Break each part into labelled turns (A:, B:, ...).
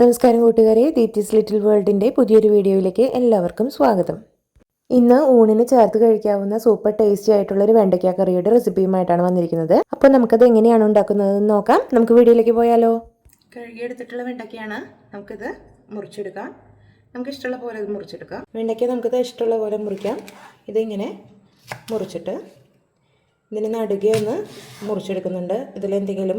A: നമസ്കാരം കൂട്ടുകാരെ ദീപ്തിസ് ലിറ്റിൽ വേൾഡിൻ്റെ പുതിയൊരു വീഡിയോയിലേക്ക് എല്ലാവർക്കും സ്വാഗതം ഇന്ന് ഊണിന് ചേർത്ത് കഴിക്കാവുന്ന സൂപ്പർ ടേസ്റ്റി ആയിട്ടുള്ള ഒരു വെണ്ടയ്ക്ക കറിയുടെ റെസിപ്പിയുമായിട്ടാണ് വന്നിരിക്കുന്നത് അപ്പോൾ നമുക്കത് എങ്ങനെയാണ് ഉണ്ടാക്കുന്നതെന്ന് നോക്കാം നമുക്ക് വീഡിയോയിലേക്ക് പോയാലോ
B: കഴുകിയെടുത്തിട്ടുള്ള വെണ്ടയ്ക്കയാണ് നമുക്കിത് മുറിച്ചെടുക്കാം നമുക്ക് ഇഷ്ടമുള്ള പോലെ ഇത് മുറിച്ചെടുക്കാം വെണ്ടയ്ക്ക നമുക്കിത് ഇഷ്ടമുള്ള പോലെ മുറിക്കാം ഇതിങ്ങനെ മുറിച്ചിട്ട് ഇതിന് നടുകയൊന്ന് മുറിച്ചെടുക്കുന്നുണ്ട് ഇതിലെന്തെങ്കിലും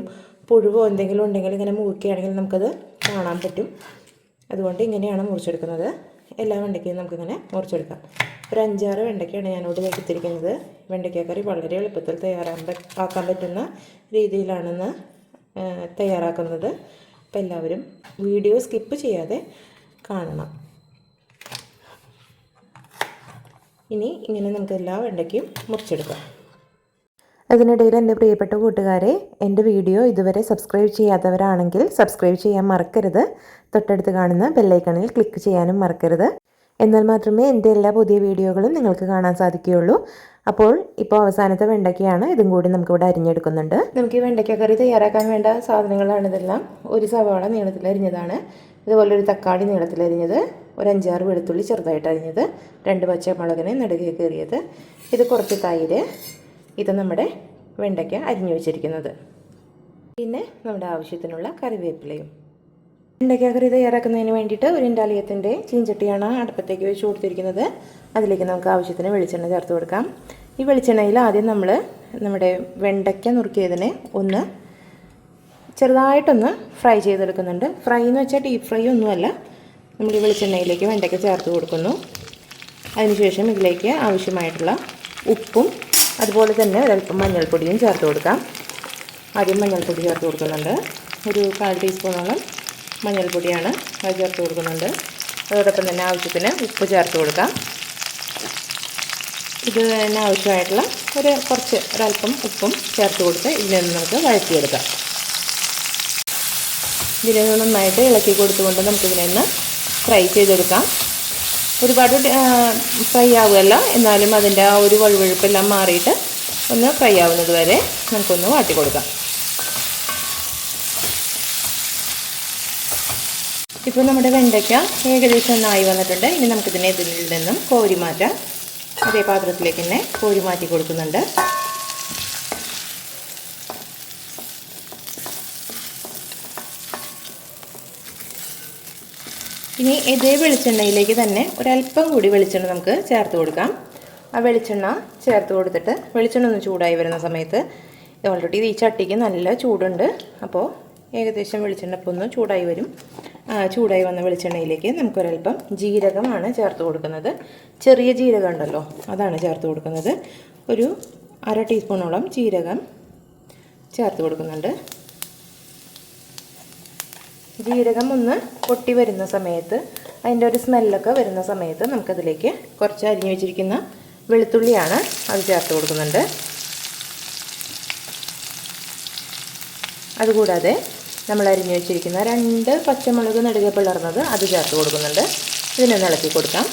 B: പുഴുവോ എന്തെങ്കിലും ഉണ്ടെങ്കിൽ ഇങ്ങനെ മുറുക്കുകയാണെങ്കിൽ നമുക്കത് കാണാൻ പറ്റും അതുകൊണ്ട് ഇങ്ങനെയാണ് മുറിച്ചെടുക്കുന്നത് എല്ലാ വെണ്ടയ്ക്കയും നമുക്കിങ്ങനെ മുറിച്ചെടുക്കാം ഒരു അഞ്ചാറ് വെണ്ടയ്ക്കയാണ് ഞാനിവിടെ എടുത്തിരിക്കുന്നത് വെണ്ടയ്ക്കക്കറി വളരെ എളുപ്പത്തിൽ തയ്യാറാൻ ആക്കാൻ പറ്റുന്ന രീതിയിലാണെന്ന് തയ്യാറാക്കുന്നത് അപ്പോൾ എല്ലാവരും വീഡിയോ സ്കിപ്പ് ചെയ്യാതെ കാണണം ഇനി ഇങ്ങനെ നമുക്ക് എല്ലാ വെണ്ടയ്ക്കും മുറിച്ചെടുക്കാം
A: അതിനിടയിൽ എൻ്റെ പ്രിയപ്പെട്ട കൂട്ടുകാരെ എൻ്റെ വീഡിയോ ഇതുവരെ സബ്സ്ക്രൈബ് ചെയ്യാത്തവരാണെങ്കിൽ സബ്സ്ക്രൈബ് ചെയ്യാൻ മറക്കരുത് തൊട്ടടുത്ത് കാണുന്ന ബെല്ലൈക്കണിൽ ക്ലിക്ക് ചെയ്യാനും മറക്കരുത് എന്നാൽ മാത്രമേ എൻ്റെ എല്ലാ പുതിയ വീഡിയോകളും നിങ്ങൾക്ക് കാണാൻ സാധിക്കുകയുള്ളൂ അപ്പോൾ ഇപ്പോൾ അവസാനത്തെ വെണ്ടയ്ക്കയാണ് ഇതും കൂടി നമുക്കിവിടെ അരിഞ്ഞെടുക്കുന്നുണ്ട് നമുക്ക് ഈ വെണ്ടയ്ക്ക കറി തയ്യാറാക്കാൻ വേണ്ട സാധനങ്ങളാണ് ഇതെല്ലാം ഒരു സവാള നീളത്തിൽ അരിഞ്ഞതാണ് ഇതുപോലെ ഒരു തക്കാളി നീളത്തിൽ അരിഞ്ഞത് ഒരു അഞ്ചാറ് വെളുത്തുള്ളി ചെറുതായിട്ട് അരിഞ്ഞത് രണ്ട് പച്ചമുളകിനെ നടുകയൊക്കെ കയറിയത് ഇത് കുറച്ച് തൈര് ഇത് നമ്മുടെ വെണ്ടയ്ക്ക അരിഞ്ഞു വെച്ചിരിക്കുന്നത് പിന്നെ നമ്മുടെ ആവശ്യത്തിനുള്ള കറിവേപ്പിലയും വെണ്ടയ്ക്ക കറി തയ്യാറാക്കുന്നതിന് വേണ്ടിയിട്ട് ഒരു ഇൻഡാലിയത്തിൻ്റെ ചീഞ്ചട്ടിയാണ് അടുപ്പത്തേക്ക് വെച്ച് കൊടുത്തിരിക്കുന്നത് അതിലേക്ക് നമുക്ക് ആവശ്യത്തിന് വെളിച്ചെണ്ണ ചേർത്ത് കൊടുക്കാം ഈ വെളിച്ചെണ്ണയിൽ ആദ്യം നമ്മൾ നമ്മുടെ വെണ്ടയ്ക്ക നുറുക്കിയതിനെ ഒന്ന് ചെറുതായിട്ടൊന്ന് ഫ്രൈ ചെയ്തെടുക്കുന്നുണ്ട് ഫ്രൈ എന്ന് വെച്ചാൽ ഡീപ്പ് ഫ്രൈ ഒന്നുമല്ല നമ്മൾ ഈ വെളിച്ചെണ്ണയിലേക്ക് വെണ്ടയ്ക്ക ചേർത്ത് കൊടുക്കുന്നു അതിനുശേഷം ഇതിലേക്ക് ആവശ്യമായിട്ടുള്ള ഉപ്പും അതുപോലെ തന്നെ ഒരല്പം മഞ്ഞൾപ്പൊടിയും ചേർത്ത് കൊടുക്കാം ആദ്യം മഞ്ഞൾപ്പൊടി ചേർത്ത് കൊടുക്കുന്നുണ്ട് ഒരു കാൽ ടീസ്പൂണോളം മഞ്ഞൾപ്പൊടിയാണ് അത് ചേർത്ത് കൊടുക്കുന്നുണ്ട് അതോടൊപ്പം തന്നെ ആവശ്യത്തിന് ഉപ്പ് ചേർത്ത് കൊടുക്കാം ഇത് തന്നെ ആവശ്യമായിട്ടുള്ള ഒരു കുറച്ച് ഒരല്പം ഉപ്പും ചേർത്ത് കൊടുത്ത് ഇതിൽ നിന്ന് നമുക്ക് വഴറ്റിയെടുക്കാം ഇതിൽ നിന്ന് നന്നായിട്ട് ഇളക്കി കൊടുത്തുകൊണ്ട് നമുക്കിതിനെ ഒന്ന് ഫ്രൈ ചെയ്തെടുക്കാം ഒരുപാട് ഫ്രൈ ആവുമല്ല എന്നാലും അതിൻ്റെ ആ ഒരു വഴുവഴുപ്പെല്ലാം മാറിയിട്ട് ഒന്ന് ഫ്രൈ ആവുന്നത് വരെ നമുക്കൊന്ന് വാട്ടി കൊടുക്കാം ഇപ്പോൾ നമ്മുടെ വെണ്ടയ്ക്ക ഏകദേശം ഒന്നായി വന്നിട്ടുണ്ട് ഇനി നമുക്കിതിനെ ഇതിൽ നിന്നും കോരി മാറ്റാം അതേ പാത്രത്തിലേക്ക് തന്നെ കോരി മാറ്റി കൊടുക്കുന്നുണ്ട് ഇനി ഇതേ വെളിച്ചെണ്ണയിലേക്ക് തന്നെ ഒരല്പം കൂടി വെളിച്ചെണ്ണ നമുക്ക് ചേർത്ത് കൊടുക്കാം ആ വെളിച്ചെണ്ണ ചേർത്ത് കൊടുത്തിട്ട് വെളിച്ചെണ്ണ ഒന്ന് ചൂടായി വരുന്ന സമയത്ത് ഓൾറെഡി ഈ ചട്ടിക്ക് നല്ല ചൂടുണ്ട് അപ്പോൾ ഏകദേശം വെളിച്ചെണ്ണ ഇപ്പോൾ ഒന്ന് ചൂടായി വരും ചൂടായി വന്ന വെളിച്ചെണ്ണയിലേക്ക് നമുക്കൊരല്പം ജീരകമാണ് ചേർത്ത് കൊടുക്കുന്നത് ചെറിയ ജീരകം ഉണ്ടല്ലോ അതാണ് ചേർത്ത് കൊടുക്കുന്നത് ഒരു അര ടീസ്പൂണോളം ജീരകം ചേർത്ത് കൊടുക്കുന്നുണ്ട് ജീരകം ഒന്ന് പൊട്ടി വരുന്ന സമയത്ത് അതിൻ്റെ ഒരു സ്മെല്ലൊക്കെ വരുന്ന സമയത്ത് നമുക്കതിലേക്ക് കുറച്ച് അരിഞ്ഞു വെച്ചിരിക്കുന്ന വെളുത്തുള്ളിയാണ് അത് ചേർത്ത് കൊടുക്കുന്നുണ്ട് അതുകൂടാതെ നമ്മൾ അരിഞ്ഞു വെച്ചിരിക്കുന്ന രണ്ട് പച്ചമുളക് നടുക പിളർന്നത് അത് ചേർത്ത് കൊടുക്കുന്നുണ്ട് ഇതിനൊന്ന് ഇളക്കി കൊടുക്കാം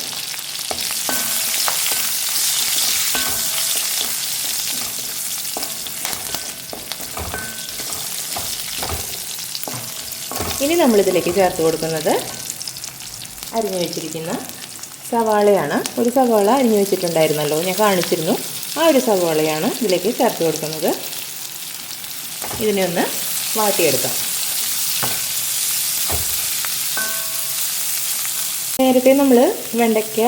A: ഇനി നമ്മളിതിലേക്ക് ചേർത്ത് കൊടുക്കുന്നത് അരിഞ്ഞു വെച്ചിരിക്കുന്ന സവാളയാണ് ഒരു സവാള അരിഞ്ഞു വെച്ചിട്ടുണ്ടായിരുന്നല്ലോ ഞാൻ കാണിച്ചിരുന്നു ആ ഒരു സവാളയാണ് ഇതിലേക്ക് ചേർത്ത് കൊടുക്കുന്നത് ഇതിനെ ഒന്ന് വാട്ടിയെടുക്കാം നേരത്തെ നമ്മൾ വെണ്ടയ്ക്ക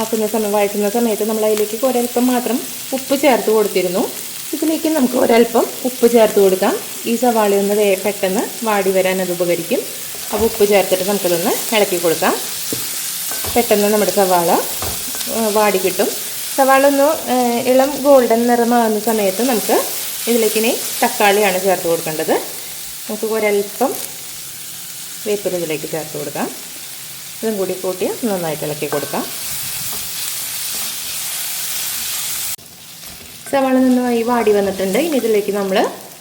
A: ആക്കുന്ന സമയം വഴറ്റുന്ന സമയത്ത് നമ്മൾ അതിലേക്ക് ഒരൽപ്പം മാത്രം ഉപ്പ് ചേർത്ത് കൊടുത്തിരുന്നു ഇതിലേക്ക് നമുക്ക് ഒരല്പം ഉപ്പ് ചേർത്ത് കൊടുക്കാം ഈ സവാളി ഒന്ന് പെട്ടെന്ന് വാടി വരാൻ അത് ഉപകരിക്കും അപ്പോൾ ഉപ്പ് ചേർത്തിട്ട് നമുക്കതൊന്ന് ഇളക്കി കൊടുക്കാം പെട്ടെന്ന് നമ്മുടെ സവാള വാടി കിട്ടും സവാള ഒന്ന് ഇളം ഗോൾഡൻ നിറമാകുന്ന സമയത്ത് നമുക്ക് ഇനി തക്കാളിയാണ് ചേർത്ത് കൊടുക്കേണ്ടത് നമുക്ക് ഒരല്പം വേപ്പില ഇതിലേക്ക് ചേർത്ത് കൊടുക്കാം ഇതും കൂടി കൂട്ടി നന്നായിട്ട് ഇളക്കി കൊടുക്കാം സവാള നന്നായി വാടി വന്നിട്ടുണ്ട് ഇനി ഇതിലേക്ക് നമ്മൾ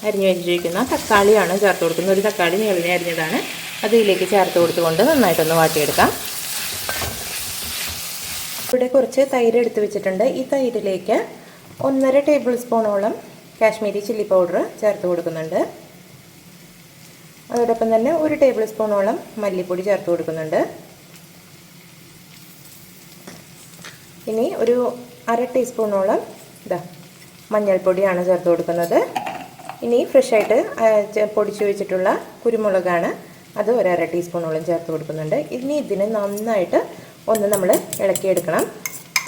A: അരിഞ്ഞു വെച്ചിരിക്കുന്ന തക്കാളിയാണ് ചേർത്ത് കൊടുക്കുന്നത് ഒരു തക്കാളി നീളിനെ അരിഞ്ഞതാണ് അത് ഇതിലേക്ക് ചേർത്ത് കൊടുത്തുകൊണ്ട് നന്നായിട്ടൊന്ന് വാട്ടിയെടുക്കാം ഇവിടെ കുറച്ച് തൈര് എടുത്ത് വെച്ചിട്ടുണ്ട് ഈ തൈരിലേക്ക് ഒന്നര ടേബിൾ സ്പൂണോളം കാശ്മീരി ചില്ലി പൗഡർ ചേർത്ത് കൊടുക്കുന്നുണ്ട് അതോടൊപ്പം തന്നെ ഒരു ടേബിൾ സ്പൂണോളം മല്ലിപ്പൊടി ചേർത്ത് കൊടുക്കുന്നുണ്ട് ഇനി ഒരു അര ടീസ്പൂണോളം ഇതാ മഞ്ഞൾപ്പൊടിയാണ് ചേർത്ത് കൊടുക്കുന്നത് ഇനി ഫ്രഷായിട്ട് പൊടിച്ചു വെച്ചിട്ടുള്ള കുരുമുളകാണ് അത് ഒരര ടീസ്പൂണോളം ചേർത്ത് കൊടുക്കുന്നുണ്ട് ഇനി ഇതിനെ നന്നായിട്ട് ഒന്ന് നമ്മൾ ഇളക്കിയെടുക്കണം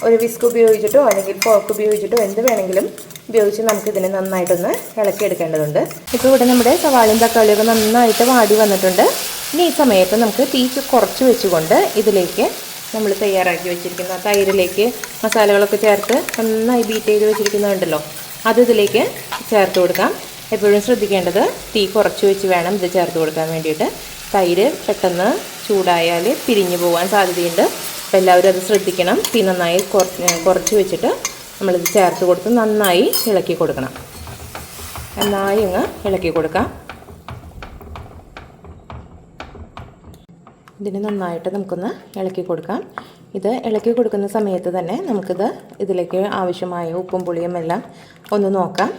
A: ഒരു വിസ്ക് ഉപയോഗിച്ചിട്ടോ അല്ലെങ്കിൽ ഫോർക്ക് ഉപയോഗിച്ചിട്ടോ എന്ത് വേണമെങ്കിലും ഉപയോഗിച്ച് നമുക്ക് ഇതിനെ നന്നായിട്ടൊന്ന് ഇളക്കിയെടുക്കേണ്ടതുണ്ട് ഇപ്പോൾ ഇവിടെ നമ്മുടെ സവാളയും തക്കാളിയൊക്കെ നന്നായിട്ട് വാടി വന്നിട്ടുണ്ട് ഇനി ഈ സമയത്ത് നമുക്ക് തീ കുറച്ച് വെച്ചുകൊണ്ട് ഇതിലേക്ക് നമ്മൾ തയ്യാറാക്കി വെച്ചിരിക്കുന്ന തൈരിലേക്ക് മസാലകളൊക്കെ ചേർത്ത് നന്നായി ബീറ്റ് ചെയ്ത് വെച്ചിരിക്കുന്നുണ്ടല്ലോ അത് ഇതിലേക്ക് ചേർത്ത് കൊടുക്കാം എപ്പോഴും ശ്രദ്ധിക്കേണ്ടത് തീ കുറച്ച് വെച്ച് വേണം ഇത് ചേർത്ത് കൊടുക്കാൻ വേണ്ടിയിട്ട് തൈര് പെട്ടെന്ന് ചൂടായാൽ പിരിഞ്ഞു പോകാൻ സാധ്യതയുണ്ട് അപ്പോൾ എല്ലാവരും അത് ശ്രദ്ധിക്കണം തീ നന്നായി കുറച്ച് വെച്ചിട്ട് നമ്മളിത് ചേർത്ത് കൊടുത്ത് നന്നായി ഇളക്കി കൊടുക്കണം നന്നായി ഒന്ന് ഇളക്കി കൊടുക്കാം ഇതിനെ നന്നായിട്ട് നമുക്കൊന്ന് ഇളക്കി കൊടുക്കാം ഇത് ഇളക്കി കൊടുക്കുന്ന സമയത്ത് തന്നെ നമുക്കിത് ഇതിലേക്ക് ആവശ്യമായ ഉപ്പും പുളിയും എല്ലാം ഒന്ന് നോക്കാം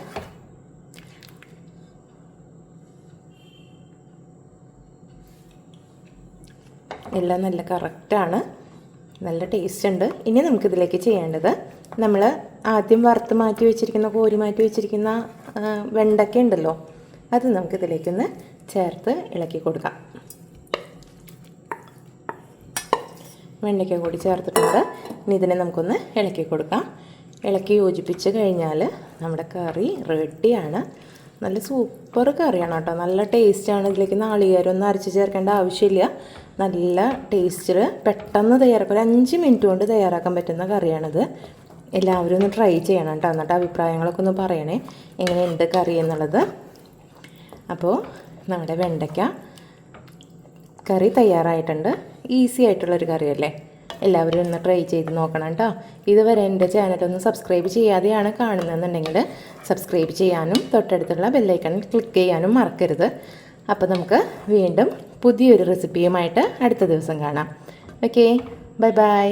A: എല്ലാം നല്ല കറക്റ്റാണ് നല്ല ടേസ്റ്റ് ഉണ്ട് ഇനി നമുക്കിതിലേക്ക് ചെയ്യേണ്ടത് നമ്മൾ ആദ്യം വറുത്ത് മാറ്റി വെച്ചിരിക്കുന്ന കോരി മാറ്റി വെച്ചിരിക്കുന്ന വെണ്ടക്ക ഉണ്ടല്ലോ അത് നമുക്കിതിലേക്കൊന്ന് ചേർത്ത് ഇളക്കി കൊടുക്കാം വെണ്ണയ്ക്ക കൂടി ചേർത്തിട്ടുണ്ട് ഇനി ഇതിനെ നമുക്കൊന്ന് ഇളക്കി കൊടുക്കാം ഇളക്കി യോജിപ്പിച്ച് കഴിഞ്ഞാൽ നമ്മുടെ കറി റെഡിയാണ് നല്ല സൂപ്പർ കറിയാണ് കേട്ടോ നല്ല ടേസ്റ്റാണ് ഇതിലേക്ക് നാളികേരം അരച്ച് ചേർക്കേണ്ട ആവശ്യമില്ല നല്ല ടേസ്റ്റിൽ പെട്ടെന്ന് തയ്യാറാക്കാം ഒരു അഞ്ച് മിനിറ്റ് കൊണ്ട് തയ്യാറാക്കാൻ പറ്റുന്ന കറിയാണിത് എല്ലാവരും ഒന്ന് ട്രൈ ചെയ്യണം കേട്ടോ എന്നിട്ട് അഭിപ്രായങ്ങളൊക്കെ ഒന്ന് പറയണേ എങ്ങനെയുണ്ട് കറി എന്നുള്ളത് അപ്പോൾ നമ്മുടെ വെണ്ടയ്ക്ക കറി തയ്യാറായിട്ടുണ്ട് ഈസി ആയിട്ടുള്ളൊരു കറിയല്ലേ എല്ലാവരും ഒന്ന് ട്രൈ ചെയ്ത് നോക്കണം കേട്ടോ ഇതുവരെ എൻ്റെ ചാനലൊന്ന് സബ്സ്ക്രൈബ് ചെയ്യാതെയാണ് കാണുന്നതെന്നുണ്ടെങ്കിൽ സബ്സ്ക്രൈബ് ചെയ്യാനും തൊട്ടടുത്തുള്ള ബെല്ലൈക്കൺ ക്ലിക്ക് ചെയ്യാനും മറക്കരുത് അപ്പോൾ നമുക്ക് വീണ്ടും പുതിയൊരു റെസിപ്പിയുമായിട്ട് അടുത്ത ദിവസം കാണാം ഓക്കെ ബൈ ബൈ